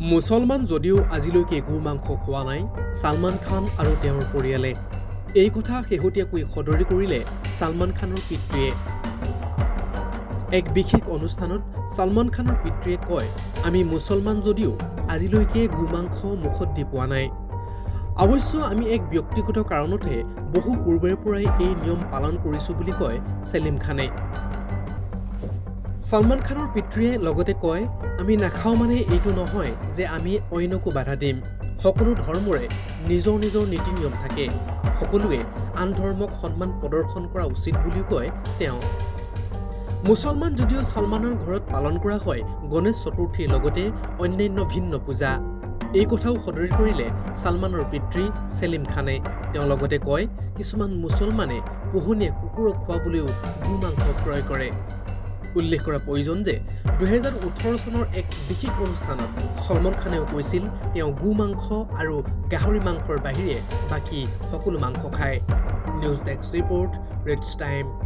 মুছলমান যদিও আজিলৈকে গো মাংস খোৱা নাই ছালমান খান আৰু তেওঁৰ পৰিয়ালে। এই কথা শেহতীয়াকৈ সদৰি কৰিলে ছালমান খানৰ পিতৃয়ে। এক বিশেষ অনুষ্ঠানত ছালমান খানৰ পিতৃয়ে কয় আমি মুছলমান যদিও আজিলৈকে গোমাংস মুখত দি পোৱা নাই। অৱশ্য আমি এক ব্যক্তিগত কাৰণতহে বহু পূৰ্বৰে পৰাই এই নিয়ম পালন কৰিছোঁ বুলি কয় ছেলিম খানে। ছালমান খানৰ পিতৃয়ে লগতে কয় আমি নাখাওঁ মানে এইটো নহয় যে আমি অন্যকো বাধা দিম। সকলো ধৰ্মৰে নিজৰ নিজৰ নীতি নিয়ম থাকে। সকলোৱে আন ধৰ্মক সন্মান প্ৰদৰ্শন কৰা উচিত বুলিও কয় তেওঁ। মুছলমান যদিও ছলমানৰ ঘৰত পালন কৰা হয় গণেশ চতুৰ্থীৰ লগতে অন্যান্য ভিন্ন পূজা। এই কথাও সদৰি কৰিলে ছালমানৰ পিতৃ ছেলিম খানে। তেওঁ লগতে কয় কিছুমান মুছলমানে পোহনীয়া কুকুৰক খুৱাবলৈও গোমাংস ক্ৰয় কৰে। উল্লেখ কৰা প্ৰয়োজন যে দুহেজাৰ ওঠৰ চনৰ এক বিশেষ অনুষ্ঠানত ছলমান খানেও কৈছিল তেওঁ গো মাংস আৰু গাহৰি মাংসৰ বাহিৰে বাকী সকলো মাংস খায়। নিউজ ডেস্ক ৰিপৰ্ট ৰেডছ টাইম।